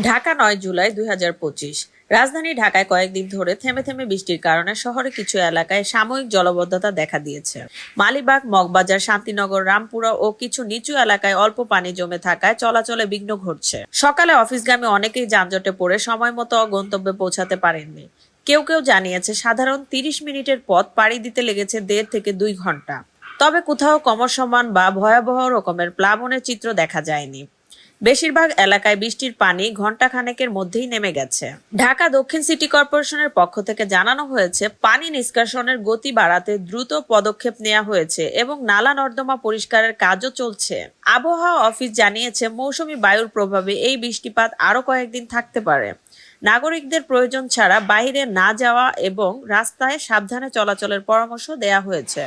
ঢাকা নয় জুলাই দুই হাজার পঁচিশ। রাজধানী ঢাকায় কয়েকদিন ধরে থেমে থেমে বৃষ্টির কারণে শহরে কিছু এলাকায় সাময়িক জলবদ্ধতা দেখা দিয়েছে। মালিবাগ, মগবাজার, শান্তিনগর, রামপুরা ও কিছু নিচু এলাকায় অল্প পানি জমে থাকায় চলাচলে বিঘ্ন ঘটছে। সকালে অফিসগামী অনেকেই যানজটে পড়ে সময় মতো গন্তব্যে পৌঁছাতে পারেননি। কেউ কেউ জানিয়েছে সাধারণ তিরিশ মিনিটের পথ পাড়ি দিতে লেগেছে দেড় থেকে দুই ঘণ্টা। তবে কোথাও কমসমান বা ভয়াবহ রকমের প্লাবনের চিত্র দেখা যায়নি। বেশিরভাগ এলাকায় বৃষ্টির পানি ঘণ্টা খানেকের মধ্যেই নেমে গেছে। ঢাকা দক্ষিণ সিটি কর্পোরেশনের পক্ষ থেকে জানানো হয়েছে, পানি নিষ্কাশনের গতি বাড়াতে দ্রুত পদক্ষেপ নেওয়া হয়েছে এবং নালা নর্দমা পরিষ্কারের কাজও চলছে। আবহাওয়া অফিস জানিয়েছে, মৌসুমী বায়ুর প্রভাবে এই বৃষ্টিপাত আরও কয়েকদিন থাকতে পারে। নাগরিকদের প্রয়োজন ছাড়া বাইরে না যাওয়া এবং রাস্তায় সাবধানে চলাচলের পরামর্শ দেয়া হয়েছে।